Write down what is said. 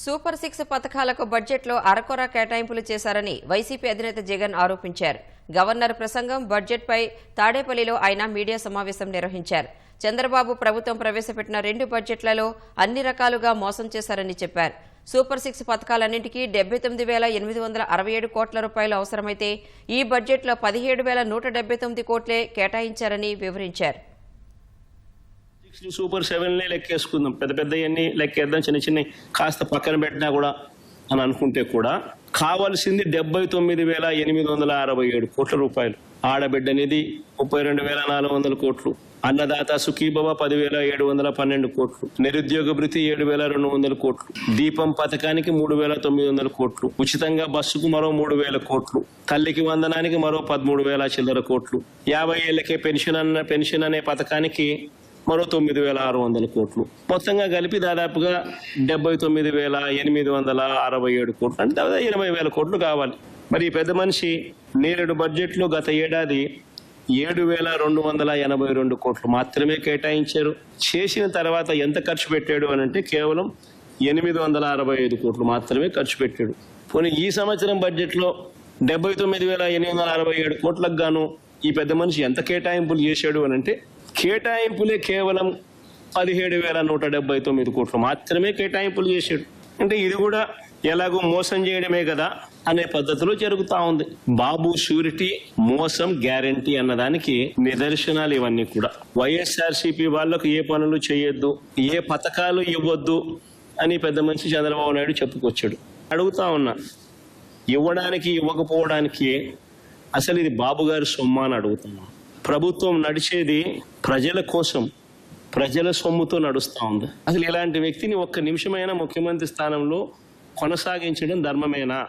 Super six పథకాలకు బడ్జెట్లో అరకొర కేటాయింపులు చేశారని వైసీపీ అధినేత జగన్ ఆరోపించారు. గవర్నర్ ప్రసంగం బడ్జెట్పై తాడేపల్లిలో ఆయన మీడియా సమావేశం నిర్వహించారు. చంద్రబాబు ప్రభుత్వం ప్రవేశపెట్టిన రెండు బడ్జెట్లలో అన్ని రకాలుగా మోసం చేశారని చెప్పారు. సూపర్ సిక్స్ పథకాలన్నింటికీ డెబ్బై తొమ్మిది వేల ఎనిమిది వందల అరవై ఏడు కోట్ల రూపాయలు అవసరమైతే ఈ బడ్జెట్లో పదిహేడు వేల నూట డెబ్బై తొమ్మిది కోట్లే కేటాయించారని వివరించారు. సూపర్ సెవెన్లే లెక్కేసుకుందాం. పెద్ద పెద్దవన్నీ లెక్కేద్దాం చిన్న చిన్న కాస్త పక్కన పెట్టినా కూడా అని అనుకుంటే కూడా కావాల్సింది డెబ్బై తొమ్మిది వేల ఎనిమిది వందల అరవై ఏడు కోట్ల రూపాయలు. ఆడబిడ్డ నిధి ముప్పై రెండు వేల నాలుగు వందల కోట్లు. అన్నదాత సుఖీభవ పదివేల ఏడు వందల పన్నెండు కోట్లు. నిరుద్యోగ భృతి ఏడు వేల రెండు వందల కోట్లు. దీపం పథకానికి మూడు వేల తొమ్మిది వందల కోట్లు. ఉచితంగా బస్సుకు మరో మూడు వేల కోట్లు. తల్లికి వందనానికి మరో పదమూడు వేల చిల్లర కోట్లు. యాభై ఏళ్ళకే పెన్షన్ అన్న పెన్షన్ అనే పథకానికి మరో తొమ్మిది వేల ఆరు వందల కోట్లు. మొత్తంగా కలిపి దాదాపుగా డెబ్బై తొమ్మిది వేల ఎనిమిది వందల అరవై ఏడు కోట్లు. అంటే దాదాపు ఎనభై వేల కోట్లు కావాలి. మరి పెద్ద మనిషి నేరేడు బడ్జెట్లో గత ఏడాది ఏడు వేల రెండు వందల ఎనభై రెండు కోట్లు మాత్రమే కేటాయించారు. చేసిన తర్వాత ఎంత ఖర్చు పెట్టాడు అని అంటే కేవలం ఎనిమిది వందల అరవై ఐదు కోట్లు మాత్రమే ఖర్చు పెట్టాడు. పోనీ ఈ సంవత్సరం బడ్జెట్లో డెబ్బై తొమ్మిది వేల ఎనిమిది వందల అరవై ఏడు కోట్లకు గాను ఈ పెద్ద మనిషి ఎంత కేటాయింపులు చేశాడు అని అంటే కేటాయింపులే కేవలం పదిహేడు వేల నూట డెబ్బై తొమ్మిది కోట్లు మాత్రమే కేటాయింపులు చేశాడు. అంటే ఇది కూడా ఎలాగో మోసం చేయడమే కదా అనే పద్ధతిలో జరుగుతా ఉంది. బాబు షూరిటీ మోసం గ్యారంటీ అన్నదానికి నిదర్శనాలు ఇవన్నీ కూడా. వైఎస్ఆర్సీపీ వాళ్ళకు ఏ పనులు చేయొద్దు ఏ పథకాలు ఇవ్వద్దు అని పెద్ద మనిషి చంద్రబాబు నాయుడు చెప్పుకొచ్చాడు. అడుగుతా ఉన్నా ఇవ్వడానికి ఇవ్వకపోవడానికి అసలు ఇది బాబు గారి సొమ్మ అని అడుగుతున్నాను ప్రభుత్వం నడిచేది ప్రజల కోసం ప్రజల సొమ్ముతో నడుస్తూ ఉంది. అసలు ఇలాంటి వ్యక్తిని ఒక్క నిమిషమైనా ముఖ్యమంత్రి స్థానంలో కొనసాగించడం ధర్మమేనా?